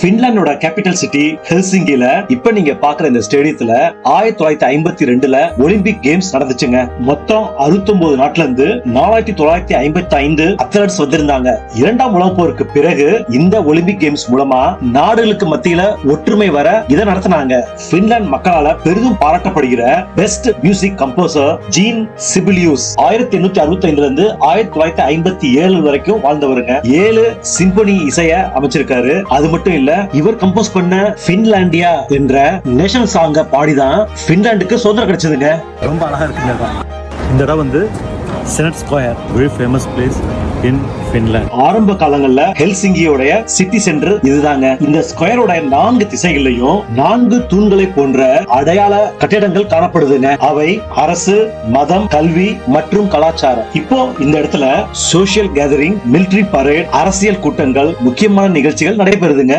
பின்லாண்டோட capital city ஹெல்சிங்கில இப்ப நீங்க பாக்குற இந்த ஸ்டேடியத்துல ஆயிரத்தி தொள்ளாயிரத்தி ஐம்பத்தி ரெண்டுல ஒலிம்பிக் கேம்ஸ் நடந்துச்சுங்க. மொத்தம் அறுபத்தொன்பது நாட்டுல இருந்து நாலாயிரத்தி தொள்ளாயிரத்தி ஐம்பத்தி ஐந்து அத்லட்ஸ் வந்திருந்தாங்க. இரண்டாம் உலக போருக்கு பிறகு இந்த ஒலிம்பிக் கேம்ஸ் மூலமா நாடுகளுக்கு மத்தியில ஒற்றுமை வர இதை நடத்தினாங்க. பின்லாந்து மக்களால பெரிதும் பாராட்டப்படுகிற best music composer Jean Sibelius ஆயிரத்தி எண்ணூத்தி அறுபத்தி ஐந்துல இருந்து ஆயிரத்தி தொள்ளாயிரத்தி ஐம்பத்தி ஏழு வரைக்கும் வாழ்ந்தவருங்க. ஏழு சிம்பனி இசைய அமைச்சிருக்காரு. அது மட்டும் இல்ல இவர் கம்போஸ் பண்ண பின்லாண்டியா என்ற நேஷனல் சாங்க பாடிதான் பின்லாந்துக்கு சுதந்திரம் கிடைச்சதுங்க. ரொம்ப அழகாக இருக்குங்க இந்த இடம் வந்து senate square very famous place in ஆரம்ப காலங்கள்ல ஹெல்சிங்கியோடைய சிட்டி சென்டர் இதுதாங்க. இந்த ஸ்கொயரோட நான்கு திசைகள்லயும் நான்கு தூண்களை போன்ற அடையாள கட்டிடங்கள் காணப்படுதுங்க. அவை அரசு மதம் கல்வி மற்றும் கலாச்சாரம். இப்போ இந்த இடத்துல சோசியல் கேதரிங் military பரேட் அரசியல் கூட்டங்கள் முக்கியமான நிகழ்ச்சிகள் நடைபெறுதுங்க.